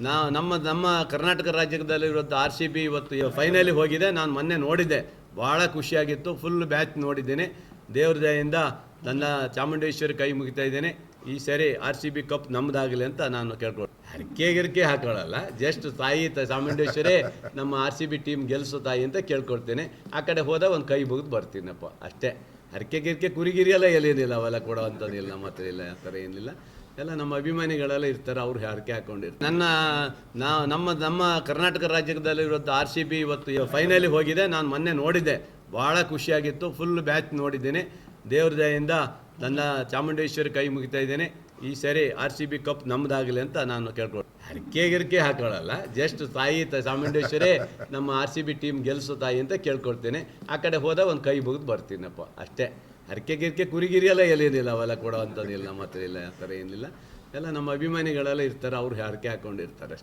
ನಾ ನಮ್ಮ ನಮ್ಮ ಕರ್ನಾಟಕ ರಾಜ್ಯದಲ್ಲಿರುವಂಥ ಆರ್ ಸಿ ಬಿ ಇವತ್ತು ಫೈನಲಿ ಹೋಗಿದೆ. ನಾನು ಮೊನ್ನೆ ನೋಡಿದ್ದೆ. ಭಾಳ ಖುಷಿಯಾಗಿತ್ತು. ಫುಲ್ ಬ್ಯಾಚ್ ನೋಡಿದ್ದೇನೆ. ದೇವ್ರ ದಯೆಯಿಂದ ನನ್ನ ಚಾಮುಂಡೇಶ್ವರಿ ಕೈ ಮುಗಿತಾ ಇದ್ದೇನೆ. ಈ ಸರಿ ಆರ್ ಸಿ ಬಿ ಕಪ್ ನಮ್ಮದಾಗಲಿ ಅಂತ ನಾನು ಕೇಳ್ಕೊಂಡು ಹರಕೆ ಗಿರಿಕೆ ಹಾಕೊಳ್ಳಲ್ಲ ಜಸ್ಟ್ ತಾಯಿ ಚಾಮುಂಡೇಶ್ವರಿ ನಮ್ಮ ಆರ್ ಸಿ ಬಿ ಟೀಮ್ ಗೆಲ್ಲಿಸೋ ತಾಯಿ ಅಂತ ಕೇಳ್ಕೊಡ್ತೇನೆ ಆ ಕಡೆ ಹೋದಾಗ ಒಂದು ಕೈ ಮುಗಿದು ಬರ್ತೀನಪ್ಪ, ಅಷ್ಟೇ. ಹರಕೆ ಗಿರ್ಕೆ ಕುರಿಗಿರಿ ಎಲ್ಲ ಎಲ್ಲೇನಿಲ್ಲ ಅವೆಲ್ಲ ಕೊಡೋವಂಥದ್ದಿಲ್ಲ ನಮ್ಮ ಹತ್ರ ಇಲ್ಲ, ಆ ಥರ ಏನಿಲ್ಲ. ಎಲ್ಲ ನಮ್ಮ ಅಭಿಮಾನಿಗಳೆಲ್ಲ ಇರ್ತಾರೆ, ಅವ್ರು ಹರಕೆ ಹಾಕೊಂಡಿರ್ತಾರೆ. ನನ್ನ ನಾವು ನಮ್ಮ ನಮ್ಮ ಕರ್ನಾಟಕ ರಾಜ್ಯದಲ್ಲಿರುವಂಥ ಆರ್ ಸಿ ಬಿ ಇವತ್ತು ಫೈನಲಿಗೆ ಹೋಗಿದೆ. ನಾನು ಮೊನ್ನೆ ನೋಡಿದ್ದೆ, ಭಾಳ ಖುಷಿಯಾಗಿತ್ತು ಫುಲ್ ಬ್ಯಾಚ್ ನೋಡಿದ್ದೇನೆ. ದೇವ್ರ ದಯೆಯಿಂದ ನನ್ನ ಚಾಮುಂಡೇಶ್ವರಿ ಕೈ ಮುಗಿತಾ ಇದ್ದೇನೆ. ಈ ಸರಿ ಆರ್ ಸಿ ಬಿ ಕಪ್ ನಮ್ಮದಾಗಲಿ ಅಂತ ನಾನು ಕೇಳ್ಕೊಂಡು ಹರಕೆ ಗಿರ್ಕೆ ಹಾಕೊಳ್ಳಲ್ಲ ಜಸ್ಟ್ ತಾಯಿ ತ ಚಾಮುಂಡೇಶ್ವರಿ, ನಮ್ಮ ಆರ್ ಸಿ ಬಿ ಟೀಮ್ ಗೆಲ್ಲಿಸೋ ತಾಯಿ ಅಂತ ಕೇಳ್ಕೊಳ್ತೇನೆ. ಆ ಕಡೆ ಹೋದಾಗ ಒಂದು ಕೈ ಮುಗಿದು ಬರ್ತೀನಪ್ಪ, ಅಷ್ಟೇ. ಹರಕೆ ಗಿರ್ಕೆ ಕುರಿಗಿರಿ ಎಲ್ಲ ಏನೇನಿಲ್ಲ ಅವೆಲ್ಲ ಕೊಡೋವಂಥದ್ದಿಲ್ಲ ನಮ್ಮ ಹತ್ರ ಇಲ್ಲ, ಆ ಥರ ಏನಿಲ್ಲ. ಎಲ್ಲ ನಮ್ಮ ಅಭಿಮಾನಿಗಳೆಲ್ಲ ಇರ್ತಾರೆ, ಅವ್ರು ಹರಕೆ ಹಾಕೊಂಡಿರ್ತಾರೆ